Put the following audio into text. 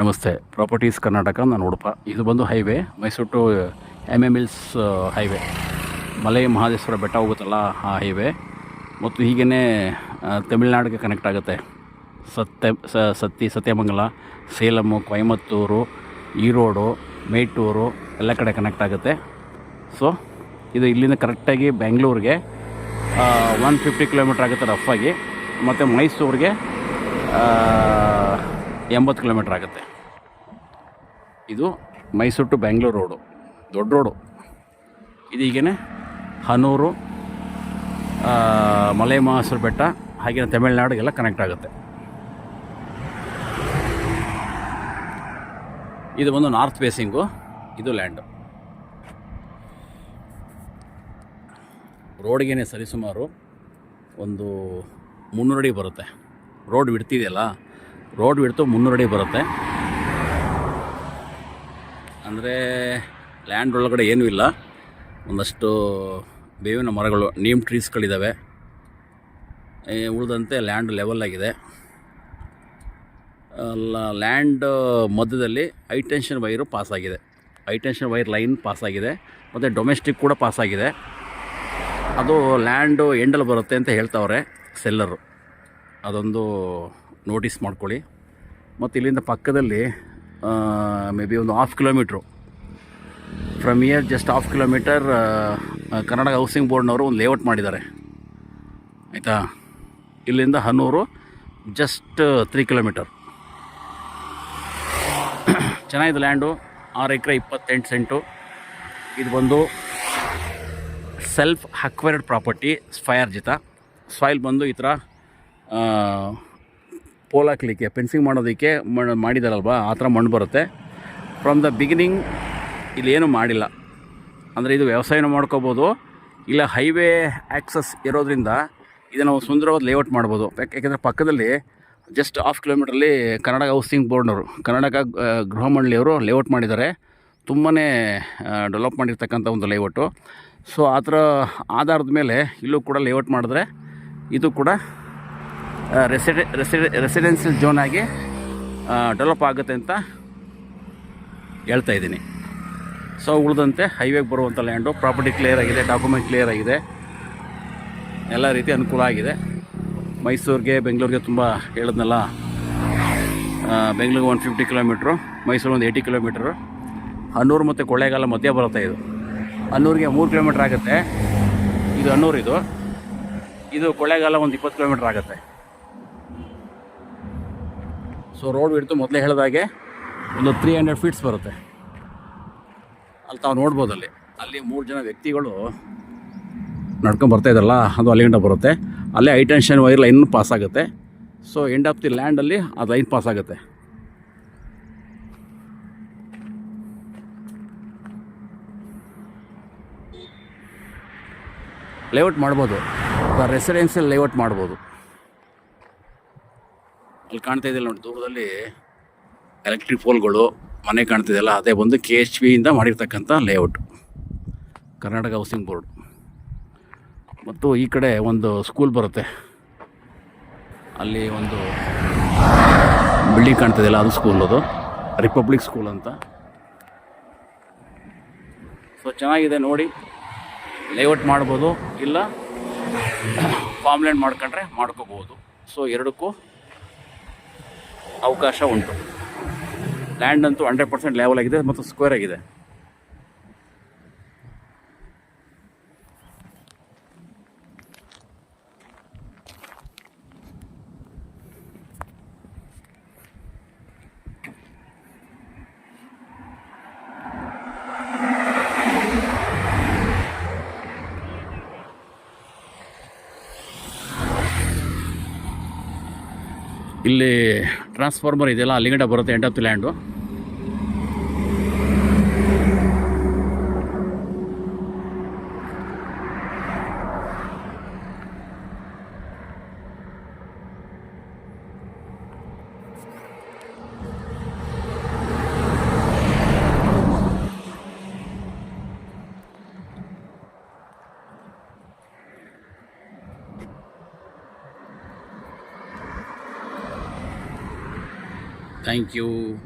ನಮಸ್ತೆ. ಪ್ರಾಪರ್ಟೀಸ್ ಕರ್ನಾಟಕ, ನಾನು ಉಡುಪ. ಇದು ಬಂದು highway Mysuru to M M hills highway Malai Mahadeshwara Betta ಹೋಗುತ್ತಲ್ಲ ಆ ಹೈವೇ ಮತ್ತು ಹೀಗೇ ತಮಿಳ್ನಾಡಿಗೆ ಕನೆಕ್ಟ್ ಆಗುತ್ತೆ. ಸತ್ಯ ಸತ್ತಿ ಸತ್ಯಮಂಗಲ ಸೇಲಮ್ಮು ಕೊಯಮತ್ತೂರು, ಈರೋಡು ಮೇಟೂರು ಎಲ್ಲ ಕಡೆ ಕನೆಕ್ಟ್ ಆಗುತ್ತೆ. ಸೊ ಇದು ಇಲ್ಲಿಂದ ಕರೆಕ್ಟಾಗಿ ಬೆಂಗಳೂರಿಗೆ ಒನ್ ಫಿಫ್ಟಿ ಕಿಲೋಮೀಟ್ರ್ ಆಗುತ್ತೆ ಆಗಿ. ಮತ್ತು ಮೈಸೂರಿಗೆ ಎಂಬತ್ತು ಕಿಲೋಮೀಟ್ರ್ ಆಗುತ್ತೆ. ಇದು ಮೈಸೂರು ಟು ಬೆಂಗಳೂರು ರೋಡು, ದೊಡ್ಡ ರೋಡು. ಇದು ಹೀಗೇ ಹನೂರು ಮಲೆ ಮಹಸೂರು ಬೆಟ್ಟ ಹಾಗೆ ತಮಿಳ್ನಾಡಿಗೆಲ್ಲ ಕನೆಕ್ಟ್ ಆಗುತ್ತೆ. ಇದು ಒಂದು ನಾರ್ತ್ ಫೇಸಿಂಗು ಇದು ಲ್ಯಾಂಡು ರೋಡ್ಗೇನೆ ಸರಿಸುಮಾರು ಒಂದು ಮುನ್ನೂರು ಅಡಿ ಬರುತ್ತೆ. ರೋಡ್ ಬಿಡ್ತಿದೆಯಲ್ಲ ರೋಡ್ ಬಿಡ್ತು ಮುನ್ನೂರು ಅಡಿ ಬರುತ್ತೆ. ಅಂದರೆ ಲ್ಯಾಂಡ್ ಒಳಗಡೆ ಏನೂ ಇಲ್ಲ. ಒಂದಷ್ಟು ಬೇವಿನ ಮರಗಳು ನೀಮ್ ಟ್ರೀಸ್ಗಳಿದ್ದಾವೆ ಉಳಿದಂತೆ ಲ್ಯಾಂಡ್ ಲೆವೆಲ್ ಆಗಿದೆ. ಲ್ಯಾಂಡ್ ಮಧ್ಯದಲ್ಲಿ ಹೈ ಟೆನ್ಷನ್ ವೈರು ಪಾಸಾಗಿದೆ ಹೈ ಟೆನ್ಷನ್ ವೈರ್ ಲೈನ್ ಪಾಸಾಗಿದೆ ಮತ್ತು ಡೊಮೆಸ್ಟಿಕ್ ಕೂಡ ಪಾಸಾಗಿದೆ ಅದು ಲ್ಯಾಂಡು ಎಂಡಲ್ಲಿ ಬರುತ್ತೆ ಅಂತ ಹೇಳ್ತಾವ್ರೆ ಸೆಲ್ಲರು ಅದೊಂದು ನೋಟಿಸ್ ಮಾಡ್ಕೊಳ್ಳಿ. ಮತ್ತು ಇಲ್ಲಿಂದ ಪಕ್ಕದಲ್ಲಿ ಮೇ ಬಿ ಒಂದು half kilometre from here just half kilometre Karnataka housing ಬೋರ್ಡ್ನವರು ಒಂದು ಲೇಔಟ್ ಮಾಡಿದ್ದಾರೆ. ಆಯಿತಾ? ಇಲ್ಲಿಂದ ಹನ್ನೂರು ಜಸ್ಟ್ ತ್ರೀ ಕಿಲೋಮೀಟರ್ ಚೆನ್ನಾಗಿದೆ ಲ್ಯಾಂಡು ಆರು ಎಕರೆ ಇಪ್ಪತ್ತೆಂಟು ಸೆಂಟು ಇದು ಬಂದು ಸೆಲ್ಫ್ ಅಕ್ವೈರ್ಡ್ ಪ್ರಾಪರ್ಟಿ ಸ್ವಯಾರ್ಜಿತ ಸಾಯಿಲ್ ಬಂದು ಈ ಥರ ಪೋಲ್ ಹಾಕ್ಲಿಕ್ಕೆ ಫೆನ್ಸಿಂಗ್ ಮಾಡೋದಕ್ಕೆ ಮಾಡಿದಾರಲ್ವಾ? ಆ ಥರ ಮಣ್ಣು ಬರುತ್ತೆ. ಫ್ರಮ್ ದ ಬಿಗಿನಿಂಗ್ ಇಲ್ಲಿ ಏನು ಮಾಡಿಲ್ಲ. ಅಂದರೆ ಇದು ವ್ಯವಸಾಯನೂ ಮಾಡ್ಕೋಬೋದು. ಇಲ್ಲ ಹೈವೇ ಆ್ಯಕ್ಸಸ್ ಇರೋದ್ರಿಂದ ಇದನ್ನು ನಾವು ಸುಂದರವಾದ ಲೇಔಟ್ ಮಾಡ್ಬೋದು. ಯಾಕೆ- ಯಾಕೆಂದರೆ ಪಕ್ಕದಲ್ಲಿ ಜಸ್ಟ್ ಹಾಫ್ ಕಿಲೋಮೀಟ್ರಲ್ಲಿ ಕರ್ನಾಟಕ ಹೌಸಿಂಗ್ ಬೋರ್ಡ್ನವರು ಕರ್ನಾಟಕ ಗೃಹ ಮಂಡಳಿಯವರು ಲೇಔಟ್ ಮಾಡಿದ್ದಾರೆ. ತುಂಬಾ ಡೆವಲಪ್ ಮಾಡಿರ್ತಕ್ಕಂಥ ಒಂದು ಲೇಔಟು ಸೊ ಆ ಥರ ಆಧಾರದ ಮೇಲೆ ಇಲ್ಲೂ ಕೂಡ ಲೇಔಟ್ ಮಾಡಿದ್ರೆ, ಇದು ಕೂಡ ರೆಸಿಡೆ ರೆಸಿಡೆ ಆಗಿ ಡೆವಲಪ್ ಆಗುತ್ತೆ ಅಂತ ಹೇಳ್ತಾ ಇದ್ದೀನಿ. ಸೊ ಉಳಿದಂತೆ ಹೈವೇಗೆ ಬರುವಂಥ ಲ್ಯಾಂಡು ಪ್ರಾಪರ್ಟಿ ಕ್ಲಿಯರ್ ಆಗಿದೆ ಡಾಕ್ಯುಮೆಂಟ್ ಕ್ಲಿಯರ್ ಆಗಿದೆ. ಎಲ್ಲ ರೀತಿ ಅನುಕೂಲ ಆಗಿದೆ. ಮೈಸೂರಿಗೆ, ಬೆಂಗಳೂರಿಗೆ ತುಂಬ ಹೇಳಿದ್ನಲ್ಲ ಬೆಂಗಳೂರಿಗೆ ಒನ್ ಫಿಫ್ಟಿ ಕಿಲೋಮೀಟ್ರು ಮೈಸೂರು ಒಂದು ಏಯ್ಟಿ ಕಿಲೋಮೀಟ್ರು ಹನ್ನೂರು ಮತ್ತು ಕೊಳ್ಳೇಗಾಲ ಮಧ್ಯ ಬರುತ್ತೆ ಇದು. ಹನ್ನೂರಿಗೆ ಮೂರು ಕಿಲೋಮೀಟ್ರ್ ಆಗುತ್ತೆ. ಇದು ಹನ್ನೂರು ಇದು. ಇದು ಕೊಳ್ಳೇಗಾಲ ಒಂದು ಇಪ್ಪತ್ತು ಕಿಲೋಮೀಟ್ರ್ ಆಗುತ್ತೆ. ಸೊ ರೋಡ್ ಬಿಡ್ತು ಮೊದಲೇ ಹೇಳಿದಾಗೆ ಒಂದು ತ್ರೀ ಹಂಡ್ರೆಡ್ ಫೀಟ್ಸ್ ಬರುತ್ತೆ. ಅಲ್ಲಿ ತಾವು ನೋಡ್ಬೋದು ಅಲ್ಲಿ ಅಲ್ಲಿ ಮೂರು ಜನ ವ್ಯಕ್ತಿಗಳು ನಡ್ಕೊಂಡು ಬರ್ತಾ ಇದ್ದಾರಲ್ಲ, ಅದು ಅಲ್ಲಿಂದ ಬರುತ್ತೆ. ಅಲ್ಲೇ high tension wire line pass ಆಗುತ್ತೆ. ಸೊ ಎಂಡ್ ಆಫ್ ದಿ ಲ್ಯಾಂಡಲ್ಲಿ ಅದು ಲೈನ್ ಪಾಸ್ ಆಗುತ್ತೆ. ಲೇಔಟ್ ಮಾಡ್ಬೋದು. ರೆಸಿಡೆನ್ಸಿಯಲ್ ಲೇಔಟ್ ಮಾಡ್ಬೋದು. ಅಲ್ಲಿ ಕಾಣ್ತಾ ಇದೆಯಲ್ಲ ನೋಡಿ, ದೂರದಲ್ಲಿ ಎಲೆಕ್ಟ್ರಿಕ್ ಪೋಲ್ಗಳು ಮನೆ ಕಾಣ್ತಿದೆಯಲ್ಲ ಅದೇ ಒಂದು ಕೆ ಎಚ್ ವಿಯಿಂದ ಮಾಡಿರ್ತಕ್ಕಂಥ ಲೇಔಟ್ ಕರ್ನಾಟಕ ಹೌಸಿಂಗ್ ಬೋರ್ಡ್ ಮತ್ತು ಈ ಕಡೆ ಒಂದು ಸ್ಕೂಲ್ ಬರುತ್ತೆ. ಅಲ್ಲಿ ಒಂದು ಬಿಲ್ಡಿಂಗ್ ಕಾಣ್ತಿದೆಯಲ್ಲ ಅದು ಸ್ಕೂಲ್ ಅದು. ರಿಪಬ್ಲಿಕ್ ಸ್ಕೂಲ್ ಅಂತ. ಸೊ ಚೆನ್ನಾಗಿದೆ ನೋಡಿ. ಲೇಔಟ್ ಮಾಡ್ಬೋದು, ಇಲ್ಲ ಫಾರ್ಮ್ಲ್ಯಾಂಡ್ ಮಾಡ್ಕೊಂಡ್ರೆ ಮಾಡ್ಕೋಬೋದು ಸೊ ಎರಡಕ್ಕೂ ಅವಕಾಶ ಉಂಟು. ಲ್ಯಾಂಡ್ ಅಂತೂ ಹಂಡ್ರೆಡ್ ಪರ್ಸೆಂಟ್ ಲೆವೆಲ್ ಆಗಿದೆ ಮತ್ತು ಸ್ಕ್ವೇರ್ ಆಗಿದೆ. ಇಲ್ಲಿ ಟ್ರಾನ್ಸ್ಫಾರ್ಮರ್ ಇದೆಯಲ್ಲ ಅಲ್ಲಿಗಂಟ ಬರುತ್ತೆ end of the land Thank you.